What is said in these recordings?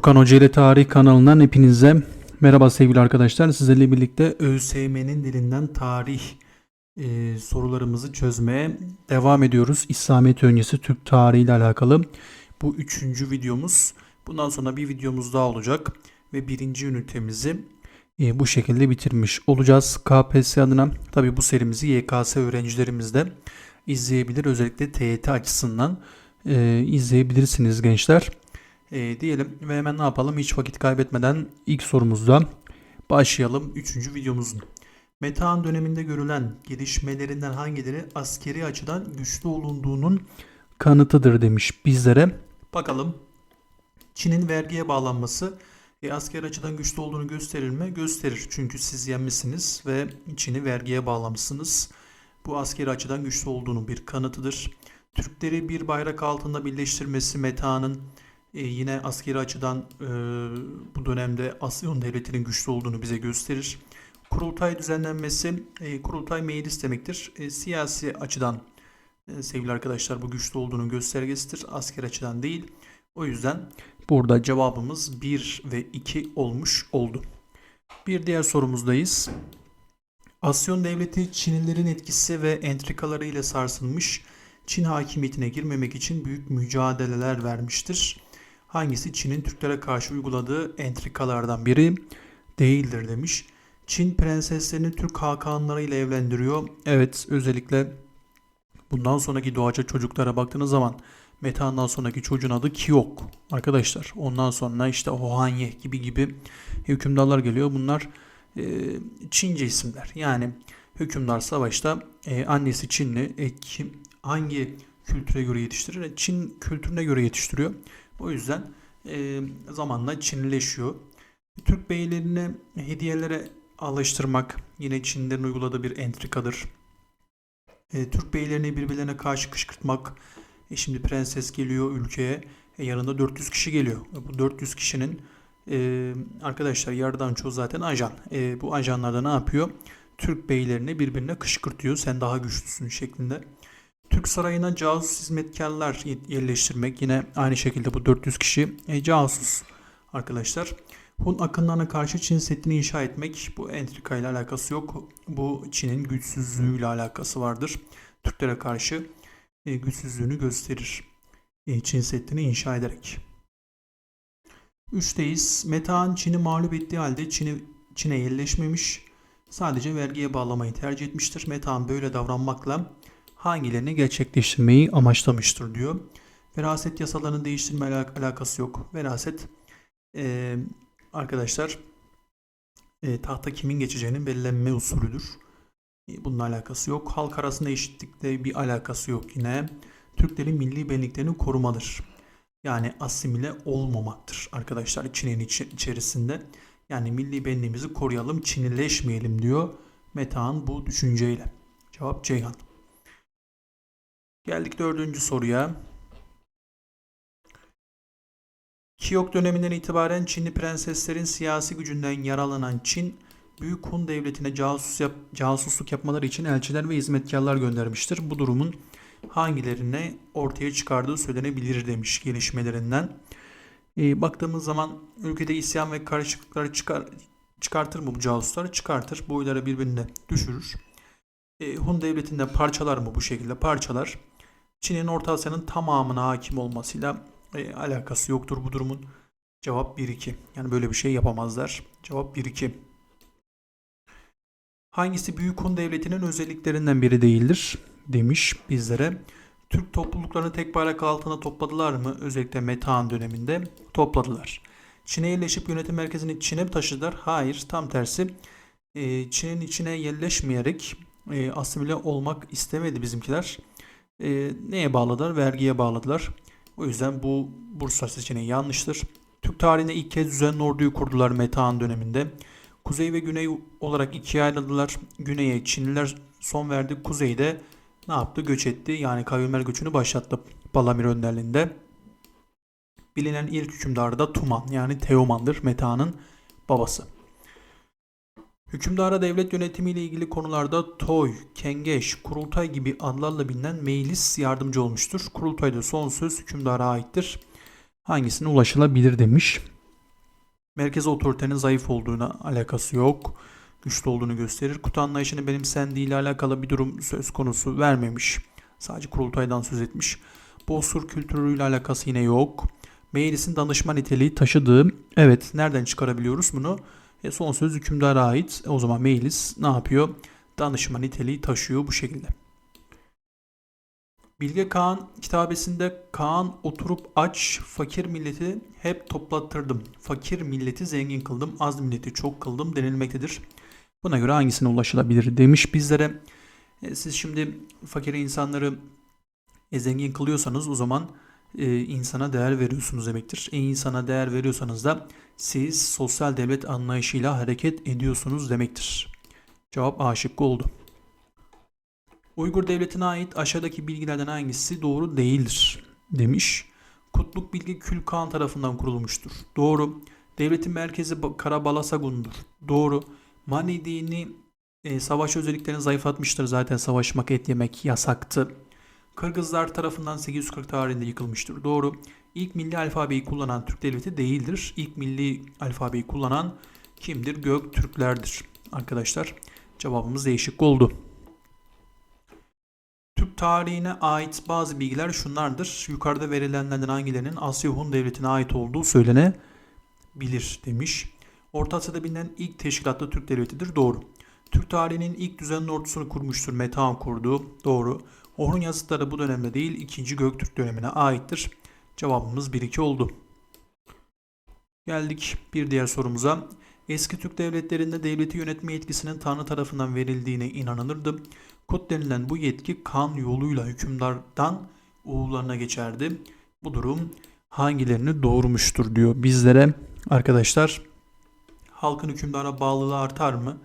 Furkan Hoca ile Tarih kanalından hepinize merhaba sevgili arkadaşlar. Sizlerle birlikte ÖSYM'nin dilinden tarih e, sorularımızı çözmeye devam ediyoruz. İslamiyet öncesi Türk tarihi ile alakalı bu üçüncü videomuz. Bundan sonra bir videomuz daha olacak ve birinci ünitemizi e, bu şekilde bitirmiş olacağız. KPSS adına tabi bu serimizi YKS öğrencilerimiz de izleyebilir. Özellikle TYT açısından e, izleyebilirsiniz gençler. E, diyelim ve hemen ne yapalım hiç vakit kaybetmeden ilk sorumuzda başlayalım. Üçüncü videomuzun. Metehan döneminde görülen gelişmelerinden hangileri askeri açıdan güçlü olunduğunun kanıtıdır demiş bizlere. Bakalım Çin'in vergiye bağlanması e, askeri açıdan güçlü olduğunu gösterir mi? Gösterir. Çünkü siz yenmişsiniz ve Çin'i vergiye bağlamışsınız. Bu askeri açıdan güçlü olduğunu bir kanıtıdır. Türkleri bir bayrak altında birleştirmesi Meta'nın e, yine askeri açıdan e, bu dönemde Asyon devletinin güçlü olduğunu bize gösterir. Kurultay düzenlenmesi, e, kurultay meclis demektir. E, siyasi açıdan e, sevgili arkadaşlar bu güçlü olduğunun göstergesidir. Asker açıdan değil. O yüzden burada cevabımız 1 ve 2 olmuş oldu. Bir diğer sorumuzdayız. Asyon devleti Çinlilerin etkisi ve entrikaları ile sarsılmış Çin hakimiyetine girmemek için büyük mücadeleler vermiştir. Hangisi Çin'in Türklere karşı uyguladığı entrikalardan biri değildir demiş. Çin prenseslerini Türk hakanları evlendiriyor. Evet özellikle bundan sonraki doğacak çocuklara baktığınız zaman Metehan'dan sonraki çocuğun adı Kiok arkadaşlar. Ondan sonra işte Hohanye gibi gibi hükümdarlar geliyor. Bunlar e, Çince isimler. Yani hükümdar savaşta e, annesi Çinli e, kim, hangi kültüre göre yetiştirir? E, Çin kültürüne göre yetiştiriyor. O yüzden e, zamanla Çinleşiyor. Türk beylerini hediyelere alıştırmak yine Çinlerin uyguladığı bir entrikadır. E, Türk beylerini birbirlerine karşı kışkırtmak. E, şimdi prenses geliyor ülkeye. E, yanında 400 kişi geliyor. E, bu 400 kişinin e, arkadaşlar yarıdan çoğu zaten ajan. E, bu ajanlar da ne yapıyor? Türk beylerini birbirine kışkırtıyor. Sen daha güçlüsün şeklinde. Türk sarayına casus hizmetkarlar yerleştirmek. Yine aynı şekilde bu 400 kişi e, casus arkadaşlar. Hun akınlarına karşı Çin Seddi'ni inşa etmek bu entrika ile alakası yok. Bu Çin'in güçsüzlüğüyle alakası vardır. Türklere karşı e, güçsüzlüğünü gösterir. E, Çin Seddi'ni inşa ederek. Üçteyiz. Metehan Çin'i mağlup ettiği halde Çin'i Çin'e yerleşmemiş. Sadece vergiye bağlamayı tercih etmiştir. Metehan böyle davranmakla hangilerini gerçekleştirmeyi amaçlamıştır diyor. Veraset yasalarını değiştirme alak- alakası yok. Veraset e, arkadaşlar e, tahta kimin geçeceğinin belirlenme usulüdür. E, bununla alakası yok. Halk arasında eşitlikle bir alakası yok yine. Türklerin milli benliklerini korumadır. Yani asimile olmamaktır arkadaşlar Çin'in içi- içerisinde. Yani milli benliğimizi koruyalım, Çinileşmeyelim diyor Metehan bu düşünceyle. Cevap Ceyhan. Geldik dördüncü soruya. Kiyok döneminden itibaren Çinli prenseslerin siyasi gücünden yaralanan Çin, Büyük Hun Devleti'ne casus yap, casusluk yapmaları için elçiler ve hizmetkarlar göndermiştir. Bu durumun hangilerine ortaya çıkardığı söylenebilir demiş gelişmelerinden. E, baktığımız zaman ülkede isyan ve karışıklıkları çıkar, çıkartır mı bu casuslar? Çıkartır. Boyları birbirine düşürür. E, Hun Devleti'nde parçalar mı bu şekilde? Parçalar. Çin'in Orta Asya'nın tamamına hakim olmasıyla e, alakası yoktur bu durumun. Cevap 1-2. Yani böyle bir şey yapamazlar. Cevap 1-2. Hangisi Büyük Hun Devleti'nin özelliklerinden biri değildir? Demiş bizlere. Türk topluluklarını tek bayrak altına topladılar mı? Özellikle Metehan döneminde topladılar. Çin'e yerleşip yönetim merkezini Çin'e mi taşıdılar? Hayır, tam tersi. E, Çin'in içine yerleşmeyerek e, asimile olmak istemedi bizimkiler. E, neye bağladılar? Vergiye bağladılar. O yüzden bu Bursa seçeneği yanlıştır. Türk tarihinde ilk kez düzenli orduyu kurdular Metehan döneminde. Kuzey ve güney olarak ikiye ayrıldılar. Güney'e Çinliler son verdi. Kuzey'de ne yaptı? Göç etti. Yani kavimler göçünü başlattı Balamir önderliğinde. Bilinen ilk hükümdarı da Tuman yani Teoman'dır. Metehan'ın babası. Hükümdara devlet yönetimiyle ilgili konularda toy, kengeş, kurultay gibi adlarla bilinen meclis yardımcı olmuştur. Kurultayda son söz hükümdara aittir. Hangisine ulaşılabilir demiş. Merkez otoritenin zayıf olduğuna alakası yok. Güçlü olduğunu gösterir. Kutu anlayışını benimsendiği ile alakalı bir durum söz konusu vermemiş. Sadece kurultaydan söz etmiş. Bozkır kültürüyle alakası yine yok. Meclisin danışma niteliği taşıdığı. Evet nereden çıkarabiliyoruz bunu? E, son söz hükümdara ait. E, o zaman meclis ne yapıyor? Danışma niteliği taşıyor bu şekilde. Bilge Kağan kitabesinde Kaan oturup aç fakir milleti hep toplattırdım. Fakir milleti zengin kıldım, az milleti çok kıldım denilmektedir. Buna göre hangisine ulaşılabilir demiş bizlere. E, siz şimdi fakir insanları e, zengin kılıyorsanız o zaman e, insana değer veriyorsunuz demektir. E, insana değer veriyorsanız da siz sosyal devlet anlayışıyla hareket ediyorsunuz demektir. Cevap A şıkkı oldu. Uygur devletine ait aşağıdaki bilgilerden hangisi doğru değildir demiş. Kutluk Bilgi Külkan tarafından kurulmuştur. Doğru. Devletin merkezi Ba- Karabalasagun'dur. Doğru. Mani dini e, savaş özelliklerini zayıflatmıştır. Zaten savaşmak, et yemek yasaktı. Kırgızlar tarafından 840 tarihinde yıkılmıştır. Doğru. İlk milli alfabeyi kullanan Türk devleti değildir. İlk milli alfabeyi kullanan kimdir? Göktürklerdir. Arkadaşlar cevabımız değişik oldu. Türk tarihine ait bazı bilgiler şunlardır. Yukarıda verilenlerden hangilerinin Asya Hun Devleti'ne ait olduğu söylenebilir demiş. Orta Asya'da bilinen ilk teşkilatlı Türk Devleti'dir. Doğru. Türk tarihinin ilk düzenli ordusunu kurmuştur. Metehan kurdu. Doğru. Orhun yazıtları bu dönemde değil 2. Göktürk dönemine aittir. Cevabımız 1-2 oldu. Geldik bir diğer sorumuza. Eski Türk devletlerinde devleti yönetme yetkisinin Tanrı tarafından verildiğine inanılırdı. Kut denilen bu yetki kan yoluyla hükümdardan oğullarına geçerdi. Bu durum hangilerini doğurmuştur diyor bizlere. Arkadaşlar halkın hükümdara bağlılığı artar mı?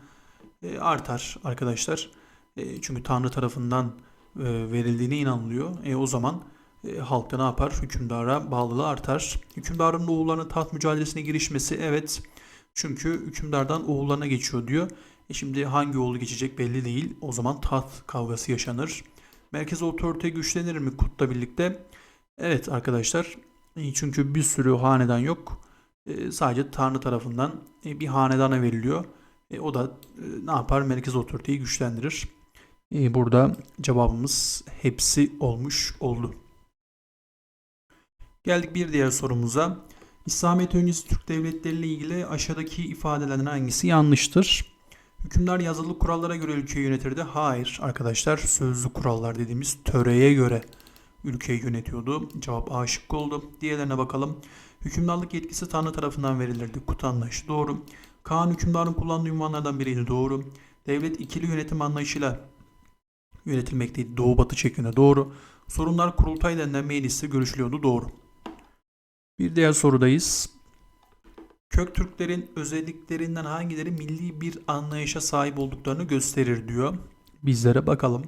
E, artar arkadaşlar. E, çünkü Tanrı tarafından verildiğine inanılıyor. E, o zaman e, halk da ne yapar? Hükümdara bağlılığı artar. Hükümdarın oğullarının taht mücadelesine girişmesi evet. Çünkü hükümdardan oğullarına geçiyor diyor. E şimdi hangi oğlu geçecek belli değil. O zaman taht kavgası yaşanır. Merkez otorite güçlenir mi Kut'la birlikte? Evet arkadaşlar. E, Çünkü bir sürü hanedan yok. E, Sadece Tanrı tarafından e, bir hanedana veriliyor. E, O da e, ne yapar? Merkez otoriteyi güçlendirir. E, Burada cevabımız hepsi olmuş oldu. Geldik bir diğer sorumuza. İslamiyet öncesi Türk devletleriyle ilgili aşağıdaki ifadelerden hangisi yanlıştır? Hükümdar yazılı kurallara göre ülkeyi yönetirdi. Hayır arkadaşlar sözlü kurallar dediğimiz töreye göre ülkeyi yönetiyordu. Cevap A şıkkı oldu. Diğerlerine bakalım. Hükümdarlık yetkisi Tanrı tarafından verilirdi. Kut anlayışı doğru. Kaan hükümdarın kullandığı ünvanlardan biriydi. Doğru. Devlet ikili yönetim anlayışıyla yönetilmekteydi. Doğu batı şeklinde. Doğru. Sorunlar kurultay denilen mecliste görüşülüyordu. Doğru. Bir diğer sorudayız. Köktürklerin özelliklerinden hangileri milli bir anlayışa sahip olduklarını gösterir diyor. Bizlere bakalım.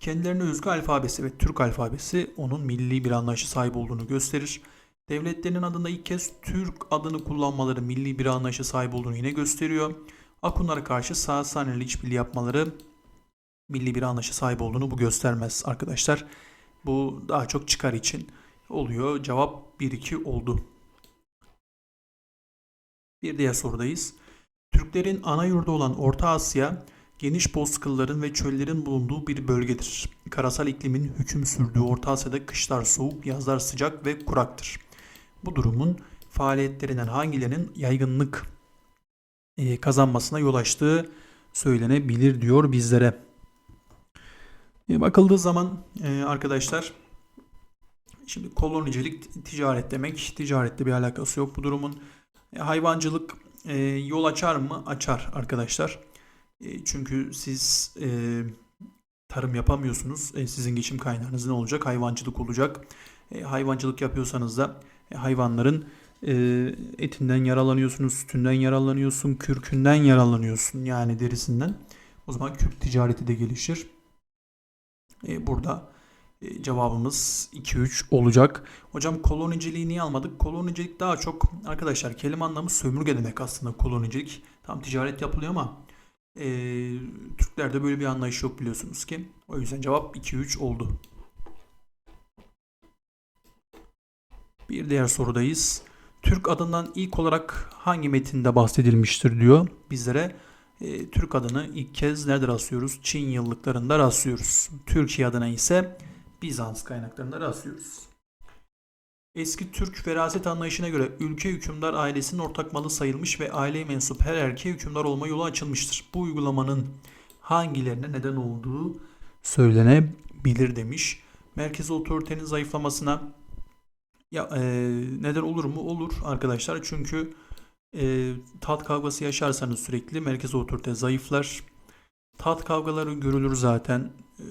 Kendilerine özgü alfabesi ve Türk alfabesi onun milli bir anlayışa sahip olduğunu gösterir. Devletlerinin adında ilk kez Türk adını kullanmaları milli bir anlayışa sahip olduğunu yine gösteriyor. Akunlara karşı Sasani'yle işbirliği yapmaları milli bir anlayışa sahip olduğunu bu göstermez arkadaşlar. Bu daha çok çıkar için oluyor. Cevap 1-2 oldu. Bir diğer sorudayız. Türklerin ana yurdu olan Orta Asya, geniş bozkırların ve çöllerin bulunduğu bir bölgedir. Karasal iklimin hüküm sürdüğü Orta Asya'da kışlar soğuk, yazlar sıcak ve kuraktır. Bu durumun faaliyetlerinden hangilerinin yaygınlık e, kazanmasına yol açtığı söylenebilir diyor bizlere. E, bakıldığı zaman e, arkadaşlar Şimdi kolonicilik ticaret demek. Ticarette bir alakası yok bu durumun. E, hayvancılık e, yol açar mı? Açar arkadaşlar. E, çünkü siz e, tarım yapamıyorsunuz. E, sizin geçim kaynağınız ne olacak? Hayvancılık olacak. E, hayvancılık yapıyorsanız da e, hayvanların e, etinden yararlanıyorsunuz, sütünden yararlanıyorsun, kürkünden yararlanıyorsun yani derisinden. O zaman kürk ticareti de gelişir. E, burada e, cevabımız 2-3 olacak. Hocam koloniciliği niye almadık? Kolonicilik daha çok arkadaşlar kelime anlamı sömürge demek aslında kolonicilik. Tam ticaret yapılıyor ama e, Türklerde böyle bir anlayış yok biliyorsunuz ki. O yüzden cevap 2-3 oldu. Bir diğer sorudayız. Türk adından ilk olarak hangi metinde bahsedilmiştir diyor bizlere. E, Türk adını ilk kez nerede rastlıyoruz? Çin yıllıklarında rastlıyoruz. Türkiye adına ise Bizans kaynaklarında rastlıyoruz. Eski Türk veraset anlayışına göre ülke hükümdar ailesinin ortak malı sayılmış ve aileye mensup her erkeğe hükümdar olma yolu açılmıştır. Bu uygulamanın hangilerine neden olduğu söylenebilir demiş. Merkezi otoritenin zayıflamasına ya e, neden olur mu? Olur arkadaşlar. Çünkü e, tat kavgası yaşarsanız sürekli merkezi otorite zayıflar. Tat kavgaları görülür zaten. E,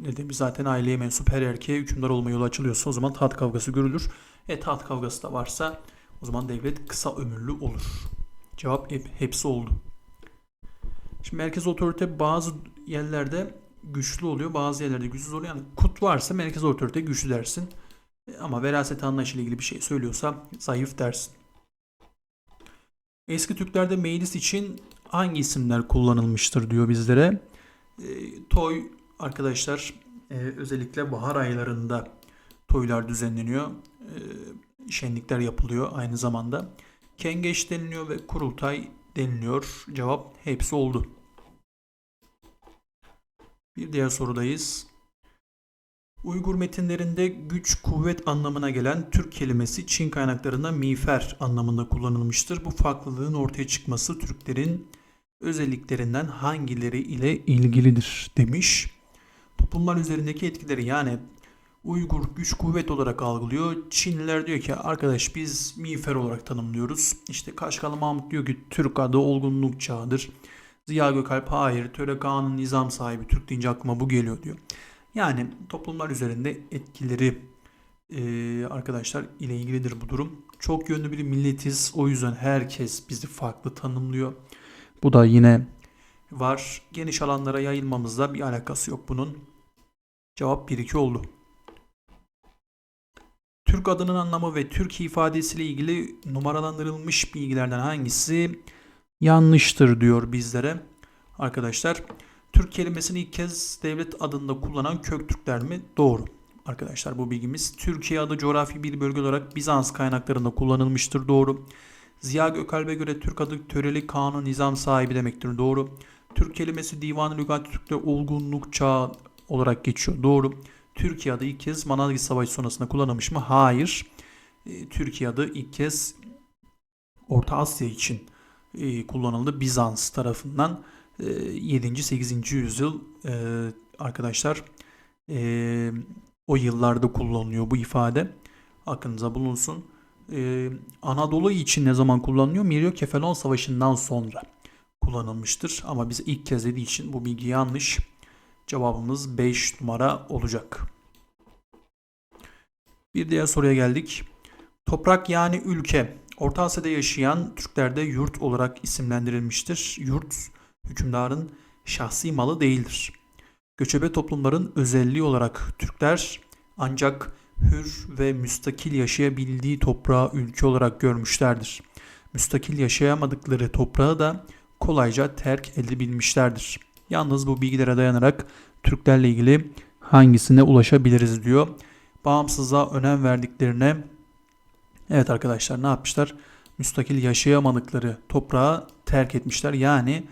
ne demiş zaten aileye mensup her erkeğe hükümdar olma yolu açılıyorsa o zaman tat kavgası görülür. E tat kavgası da varsa o zaman devlet kısa ömürlü olur. Cevap hep, hepsi oldu. Şimdi merkez otorite bazı yerlerde güçlü oluyor, bazı yerlerde güçsüz oluyor. Yani kut varsa merkez otorite güçlü dersin. E, Ama veraset anlayışıyla ilgili bir şey söylüyorsa zayıf dersin. Eski Türklerde meclis için hangi isimler kullanılmıştır diyor bizlere. E, toy arkadaşlar e, özellikle bahar aylarında toylar düzenleniyor. E, şenlikler yapılıyor aynı zamanda. Kengeç deniliyor ve kurultay deniliyor. Cevap hepsi oldu. Bir diğer sorudayız. Uygur metinlerinde güç, kuvvet anlamına gelen Türk kelimesi Çin kaynaklarında miğfer anlamında kullanılmıştır. Bu farklılığın ortaya çıkması Türklerin özelliklerinden hangileri ile ilgilidir demiş. Toplumlar üzerindeki etkileri yani Uygur güç kuvvet olarak algılıyor. Çinliler diyor ki arkadaş biz miğfer olarak tanımlıyoruz. İşte Kaşgarlı Mahmut diyor ki Türk adı olgunluk çağıdır. Ziya Gökalp hayır töre Kağan'ın nizam sahibi Türk deyince aklıma bu geliyor diyor. Yani toplumlar üzerinde etkileri e, arkadaşlar ile ilgilidir bu durum. Çok yönlü bir milletiz. O yüzden herkes bizi farklı tanımlıyor. Bu da yine var. Geniş alanlara yayılmamızla bir alakası yok bunun. Cevap 1-2 oldu. Türk adının anlamı ve Türk ifadesiyle ilgili numaralandırılmış bilgilerden hangisi yanlıştır diyor bizlere. Arkadaşlar Türk kelimesini ilk kez devlet adında kullanan Köktürkler mi? Doğru. Arkadaşlar bu bilgimiz Türkiye adı coğrafi bir bölge olarak Bizans kaynaklarında kullanılmıştır. Doğru. Ziya Gökalp'e göre Türk adı töreli kanun nizam sahibi demektir. Doğru. Türk kelimesi Divan-ı Lügat Türk'te olgunluk çağı olarak geçiyor. Doğru. Türkiye adı ilk kez Manavgat Savaşı sonrasında kullanılmış mı? Hayır. E, Türkiye adı ilk kez Orta Asya için e, kullanıldı Bizans tarafından. 7. 8. yüzyıl e, arkadaşlar e, o yıllarda kullanılıyor bu ifade. Aklınıza bulunsun. E, Anadolu için ne zaman kullanılıyor? Miryo Kefalon Savaşı'ndan sonra kullanılmıştır. Ama bize ilk kez dediği için bu bilgi yanlış. Cevabımız 5 numara olacak. Bir diğer soruya geldik. Toprak yani ülke. Orta Asya'da yaşayan Türklerde yurt olarak isimlendirilmiştir. Yurt hükümdarın şahsi malı değildir. Göçebe toplumların özelliği olarak Türkler ancak hür ve müstakil yaşayabildiği toprağı ülke olarak görmüşlerdir. Müstakil yaşayamadıkları toprağı da kolayca terk edebilmişlerdir. Yalnız bu bilgilere dayanarak Türklerle ilgili hangisine ulaşabiliriz diyor. Bağımsızlığa önem verdiklerine evet arkadaşlar ne yapmışlar? Müstakil yaşayamadıkları toprağı terk etmişler. Yani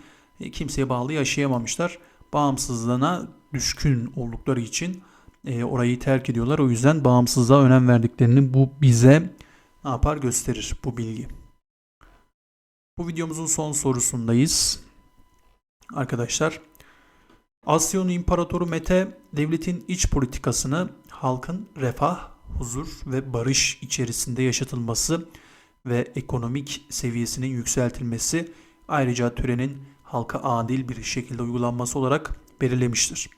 kimseye bağlı yaşayamamışlar. Bağımsızlığına düşkün oldukları için e, orayı terk ediyorlar. O yüzden bağımsızlığa önem verdiklerini bu bize ne yapar gösterir bu bilgi. Bu videomuzun son sorusundayız. Arkadaşlar Asya'nın İmparatoru Mete devletin iç politikasını halkın refah, huzur ve barış içerisinde yaşatılması ve ekonomik seviyesinin yükseltilmesi ayrıca törenin halka adil bir şekilde uygulanması olarak belirlemiştir.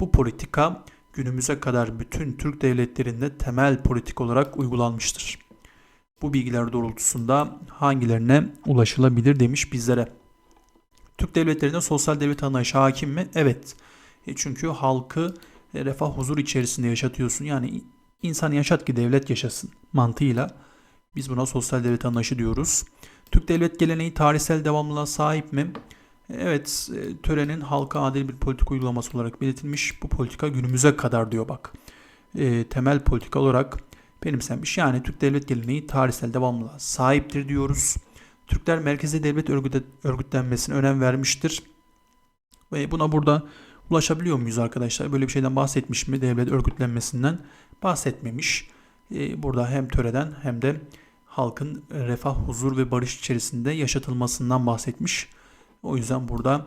Bu politika günümüze kadar bütün Türk devletlerinde temel politik olarak uygulanmıştır. Bu bilgiler doğrultusunda hangilerine ulaşılabilir demiş bizlere. Türk devletlerinde sosyal devlet anlayışı hakim mi? Evet. E çünkü halkı e, refah huzur içerisinde yaşatıyorsun. Yani insan yaşat ki devlet yaşasın mantığıyla biz buna sosyal devlet anlayışı diyoruz. Türk devlet geleneği tarihsel devamlılığa sahip mi? Evet, e, törenin halka adil bir politika uygulaması olarak belirtilmiş. Bu politika günümüze kadar diyor bak. E, temel politika olarak benimsenmiş. Yani Türk devlet geleneği tarihsel devamlılığa sahiptir diyoruz. Türkler merkezi devlet örgütlenmesine önem vermiştir. Ve buna burada ulaşabiliyor muyuz arkadaşlar? Böyle bir şeyden bahsetmiş mi devlet örgütlenmesinden? Bahsetmemiş. Ee, burada hem töreden hem de halkın refah, huzur ve barış içerisinde yaşatılmasından bahsetmiş. O yüzden burada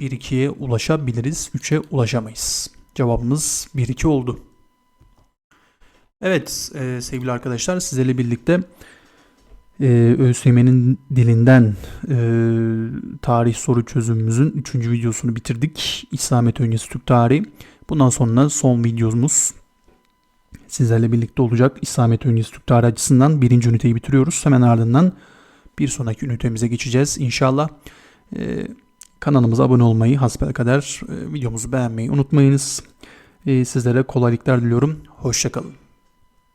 1-2'ye ulaşabiliriz, 3'e ulaşamayız. Cevabımız 1-2 oldu. Evet e, sevgili arkadaşlar sizlerle birlikte e, ÖSYM'nin dilinden e, tarih soru çözümümüzün 3. videosunu bitirdik. İslamiyet öncesi Türk tarihi. Bundan sonra son videomuz sizlerle birlikte olacak. İslamiyet öncesi Türk tarihi açısından birinci üniteyi bitiriyoruz. Hemen ardından bir sonraki ünitemize geçeceğiz inşallah. E, kanalımıza abone olmayı, hasbelkader e, videomuzu beğenmeyi unutmayınız. E, sizlere kolaylıklar diliyorum. Hoşçakalın.